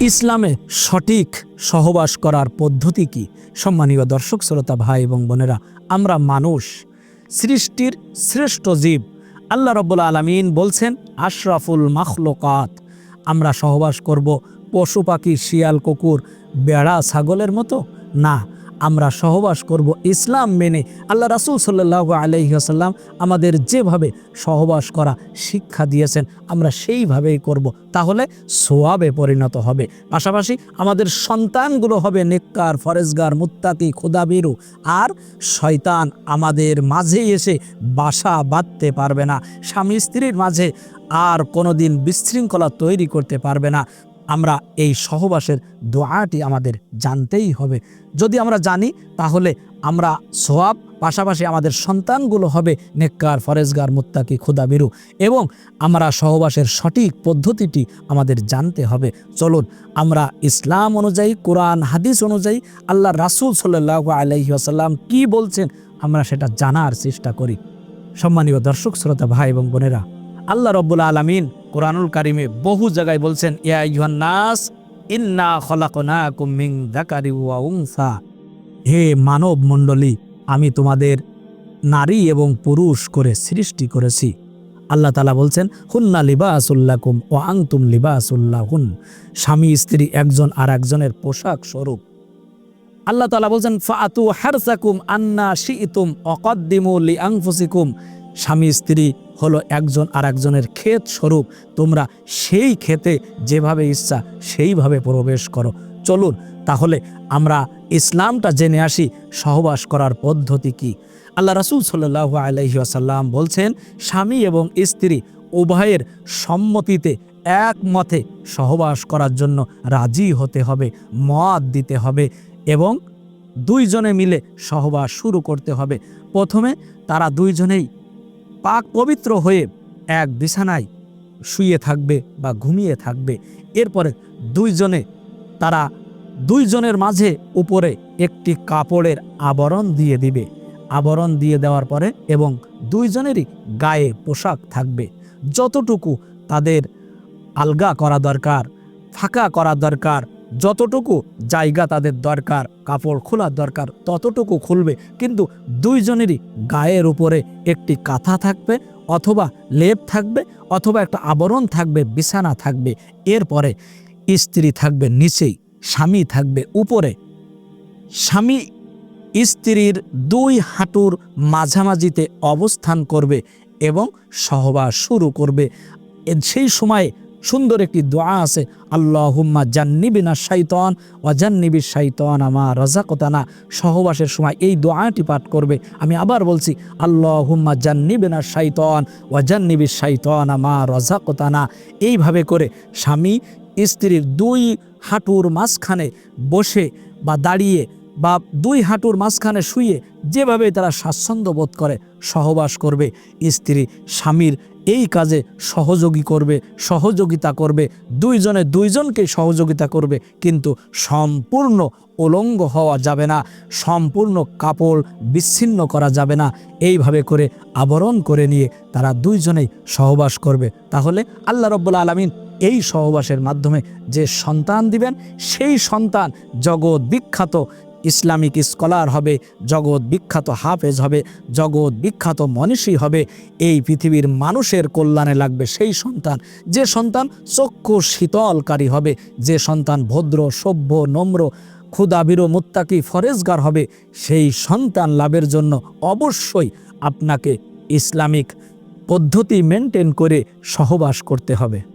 ইসলামে সঠিক সহবাস করার পদ্ধতি কি? সম্মানীয় দর্শক, শ্রোতা, ভাই এবং বোনেরা, আমরা মানুষ, সৃষ্টির শ্রেষ্ঠ জীব। আল্লাহ রব্বুল আলমিন বলছেন, আশরাফুল মাখলোকাত। আমরা সহবাস করব পশু পাখি, শিয়াল, কুকুর, বেড়া, ছাগলের মতো? না আমরা সহবাস করব ইসলাম মেনে। আল্লাহ রাসুল সাল্লাহ আলহিহাসাল্লাম আমাদের যেভাবে সহবাস করা শিক্ষা দিয়েছেন, আমরা সেইভাবেই করব। তাহলে সোয়াবে পরিণত হবে। পাশাপাশি আমাদের সন্তানগুলো হবে নেককার, ফরেজগার, মুত্তাকি, খোদাবিরু। আর শয়তান আমাদের মাঝে এসে বাসা বাঁধতে পারবে না। স্বামী স্ত্রীর মাঝে আর কোনোদিন বিশৃঙ্খলা তৈরি করতে পারবে না। আমরা এই সহবাসের দোয়াটি আমাদের জানতেই হবে। যদি আমরা জানি, তাহলে আমরা সোয়াব, পাশাপাশি আমাদের সন্তানগুলো হবে নেককার, ফরেজগার, মুত্তাকি, খুদাবিরু এবং আমরা সহবাসের সঠিক পদ্ধতিটি আমাদের জানতে হবে। চলুন, আমরা ইসলাম অনুযায়ী, কোরআন, হাদিস অনুযায়ী আল্লাহ রাসুল সাল্লাহ আলহি আসাল্লাম কী বলছেন, আমরা সেটা জানার চেষ্টা করি। সম্মানীয় দর্শক, শ্রোতা, ভাই এবং বোনেরা আল্লাহ রব্বুল আলমিন কোরআনুল কারিমে বহু জায়গায় বলছেন, ইয়া ইউহান নাস হে মানব মণ্ডলী, আমি তোমাদের নারী এবং পুরুষ করে সৃষ্টি করেছি। আল্লাহ তালা বলছেন, হুন্না লিবাসুল্লাকুম ও আংতুম হুন স্বামী, স্ত্রী, একজন আর একজনের পোশাক স্বরূপ। আল্লাহ তালা বলছেন ফাতু হারসাকুম আন্না শিইতুম অকদ্দিমু লি আংফুসিকুম স্বামী, স্ত্রী হলো একজন আর একজনের ক্ষেত স্বরূপ। তোমরা সেই ক্ষেতে যেভাবে ইচ্ছা সেইভাবে প্রবেশ করো। চলুন, তাহলে আমরা ইসলামটা জেনে আসি, সহবাস করার পদ্ধতি কি? আল্লাহ রাসুল সাল্লাহ আলহি আসাল্লাম বলছেন, স্বামী এবং স্ত্রী উভয়ের সম্মতিতে একমতে সহবাস করার জন্য রাজি হতে হবে, মত দিতে হবে এবং দুইজনে মিলে সহবাস শুরু করতে হবে। প্রথমে তারা দুইজনেই পাক পবিত্র হয়ে এক বিছানায় শুয়ে থাকবে বা ঘুমিয়ে থাকবে। এরপরে দুইজনে, তারা দুইজনের মাঝে উপরে একটি কাপড়ের আবরণ দিয়ে দিবে। আবরণ দিয়ে দেওয়ার পরে এবং দুইজনেরই গায়ে পোশাক থাকবে। যতটুকু তাদের আলগা করা দরকার, ফাঁকা করা দরকার যতটুকু জায়গা তাদের দরকার, কাপড় খোলার দরকার, ততটুকু খুলবে। কিন্তু দুইজনেরই গায়ের উপরে একটি কাঁথা থাকবে অথবা লেপ থাকবে অথবা একটা আবরণ থাকবে, বিছানা থাকবে। এরপরে স্ত্রী থাকবে নিচেই, স্বামী থাকবে উপরে। স্বামী স্ত্রীর দুই হাঁটুর মাঝামাঝিতে অবস্থান করবে এবং সহবাস শুরু করবে। সেই সময়ে সুন্দর একটি দোয়া আছে আল্লাহ হুম্মা জান্নিবিনা শাইতন ও জান্নিবি শাইতন আমা রাজাকতানা সহবাসের সময় এই দোয়াটি পাঠ করবে। আমি আবার বলছি আল্লাহ হুম্মা জান্নিবিনা শাইতন ও জান্নিবি শাইতন আমা রাজাকতানা এইভাবে করে স্বামী স্ত্রীর দুই হাঁটুর মাঝখানে বসে বা দাঁড়িয়ে বা দুই হাঁটুর মাঝখানে শুয়ে যেভাবে তারা স্বাচ্ছন্দ্য বোধ করে, সহবাস করবে স্ত্রী স্বামীর এই কাজে সহযোগী করবে, সহযোগিতা করবে, দুইজনে দুইজনকে সহযোগিতা করবে, কিন্তু সম্পূর্ণ উলঙ্গ হওয়া যাবে না, সম্পূর্ণ কাপড় বিচ্ছিন্ন করা যাবে না। এইভাবে করে আবরণ করে নিয়ে তারা দুইজনেই সহবাস করবে। তাহলে আল্লাহ রব্বুল আলমিন এই সহবাসের মাধ্যমে যে সন্তান দিবেন, সেই সন্তান জগৎ বিখ্যাত ইসলামিক স্কলার হবে, জগৎ বিখ্যাত হাফেজ হবে, জগৎ বিখ্যাত মনীষী হবে। এই পৃথিবীর মানুষের কল্যাণে লাগবে সেই সন্তান। যে সন্তান চক্ষু শীতলকারী হবে, যে সন্তান ভদ্র, সভ্য, নম্র ক্ষুদাবিরো মুত্তাকি ফরেজগার হবে, সেই সন্তান লাভের জন্য অবশ্যই আপনাকে ইসলামিক পদ্ধতি মেনটেন করে সহবাস করতে হবে।